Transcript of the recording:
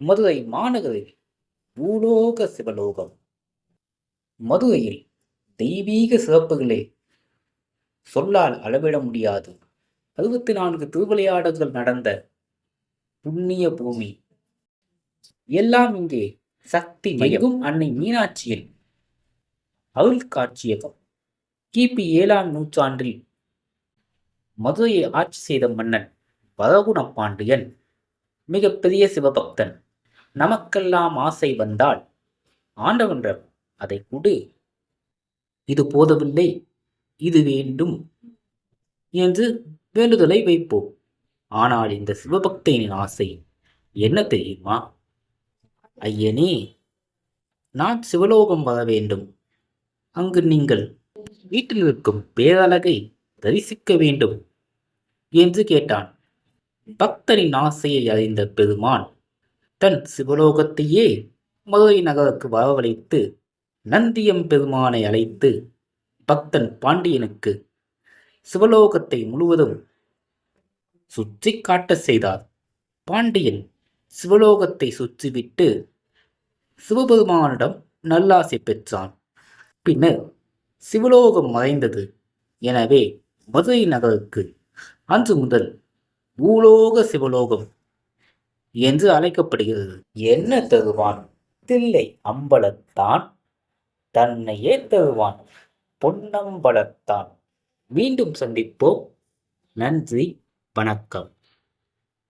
மதுரை மாநகரில் பூலோக சிவலோகம். மதுரையில் தெய்வீக சிறப்புகளே. சொல்லால் அளவிட முடியாது. அறுபத்தி நான்கு திருவிளையாடல்கள் நடந்த புண்ணிய பூமி. எல்லாம் இங்கே சக்தி மிகவும் அன்னை மீனாட்சியில் அருள் காட்சியகம். கிபி ஏழாம் நூற்றாண்டில் மதுரையை ஆட்சி செய்த மன்னன் வரகுண பாண்டியன் மிகப்பெரிய சிவபக்தன். நமக்கெல்லாம் ஆசை வந்தால் ஆண்டவன்றம் அதை கொடு. இது போதவில்லை இது வேண்டும் என்று வேண்டுதலை வைப்போம். ஆனால் இந்த சிவபக்தனின் ஆசை என்ன தெரியுமா? ஐயனே நான் சிவலோகம் வர வேண்டும். அங்கு நீங்கள் வீட்டில் இருக்கும் பேரழகை தரிசிக்க வேண்டும் என்று கேட்டான். பக்தரின் ஆசையை அறிந்த பெருமான் தன் சிவலோகத்தையே மதுரை நகருக்கு வரவழைத்து நந்தியம் பெருமானை அழைத்து பக்தன் பாண்டியனுக்கு சிவலோகத்தை முழுவதும் சுற்றி காட்ட செய்தார். பாண்டியன் சிவலோகத்தை சுற்றிவிட்டு சிவபெருமானிடம் நல்லாசை பெற்றான். பின்னர் சிவலோகம் மறைந்தது. எனவே மதுரை நகருக்கு அன்று முதல் பூலோக சிவலோகம் என்று அழைக்கப்படுகிறது. என்ன தருவான்? தில்லை அம்பலத்தான் தன்னையே தருவான். பொன்னம்பலத்தான். மீண்டும் சந்திப்போம். நன்றி வணக்கம்.